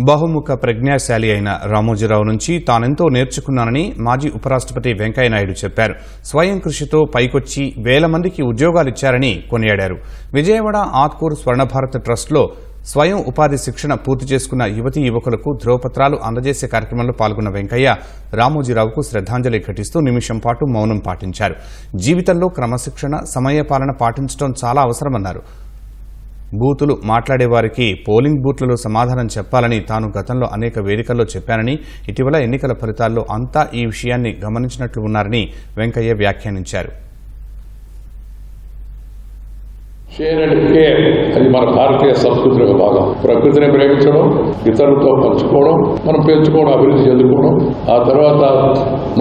బహుముఖ ప్రజ్ఞాశాలి అయిన రామోజీరావు నుంచి తానెంతో నేర్చుకున్నానని మాజీ ఉపరాష్ట్రపతి వెంకయ్యనాయుడు చెప్పారు. స్వయం కృషితో పైకొచ్చి వేల మందికి ఉద్యోగాలిచ్చారని కొనియాడారు. విజయవాడ ఆత్కూర్ స్వర్ణభారత్ ట్రస్ట్లో స్వయం ఉపాధి శిక్షణ పూర్తి చేసుకున్న యువతీ యువకులకు ధ్రువపత్రాలు అందజేసే కార్యక్రమంలో పాల్గొన్న వెంకయ్య రామోజీరావుకు శ్రద్ధాంజలి ఘటిస్తూ నిమిషం పాటు మౌనం పాటించారు. జీవితంలో క్రమశిక్షణ సమయపాలన పాటించడం చాలా అవసరమన్నారు. బూతులు మాట్లాడేవారికి పోలింగ్ బూత్లలో సమాధానం చెప్పాలని తాను గతంలో అనేక వేదికల్లో చెప్పానని ఇటీవల ఎన్నికల ఫలితాల్లో అంతా ఈ విషయాన్ని గమనించినట్లు ఉన్నారని వెంకయ్య వ్యాఖ్యానించారు. షేర్ అండ్ కేర్ అది మన భారతీయ సంస్కృతిలో భాగం. ప్రకృతిని ప్రేమించడం ఇతరులతో పంచుకోవడం మనం పెంచుకోవడం అభివృద్ధి చెందుకోవడం ఆ తర్వాత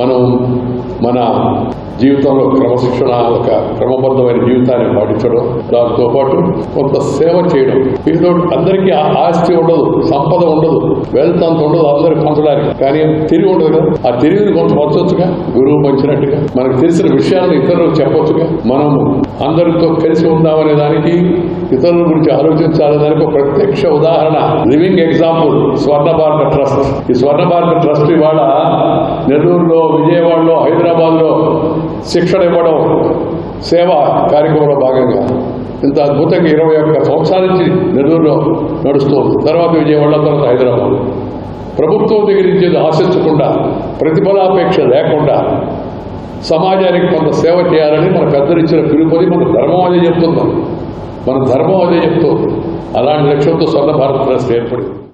మనం మన జీవితంలో క్రమశిక్షణ ఒక క్రమబద్ధమైన జీవితాన్ని పాటించడం. దాంతో పాటు కొంత సేవ చేయడం. ఏదో అందరికీ ఆ ఆస్తి ఉండదు సంపద ఉండదు వెల్త్ అంత ఉండదు అందరికి పంచడానికి. కానీ తిరిగి ఉండదు కదా? ఆ తెలివిని కొంత పంచవచ్చుగా గురువు పంచినట్టుగా? మనకు తెలిసిన విషయాలను ఇతరులకు చెప్పొచ్చుగా? మనం అందరితో కలిసి ఉందామనే దానికి ఇతరుల గురించి ఆలోచించాలనే దానికి ఒక ప్రత్యక్ష ఉదాహరణ. లివింగ్ ఎగ్జాంపుల్ స్వర్ణ భారత ట్రస్ట్. ఈ స్వర్ణ భారత ట్రస్ట్ ఇవాళ నెల్లూరులో విజయవాడలో హైదరాబాద్లో శిక్షణ ఇవ్వడం సేవా కార్యక్రమంలో భాగంగా ఇంత అద్భుతంగా ఇరవై ఒక్క సంవత్సరాల నుంచి నెల్లూరులో నడుస్తుంది తర్వాత విజయవాడ తర్వాత హైదరాబాద్. ప్రభుత్వం దగ్గర నుంచి ఆశించకుండా ప్రతిఫలాపేక్ష లేకుండా సమాజానికి కొంత సేవ చేయాలని మన పెద్దలు ఇచ్చిన పిలుపుని మన ధర్మం అదే చెప్తున్నాం మన ధర్మం అదే చెప్తుంది. అలాంటి లక్ష్యంతో స్వర్ణ భారత్ ట్రస్ట్ ఏర్పడింది.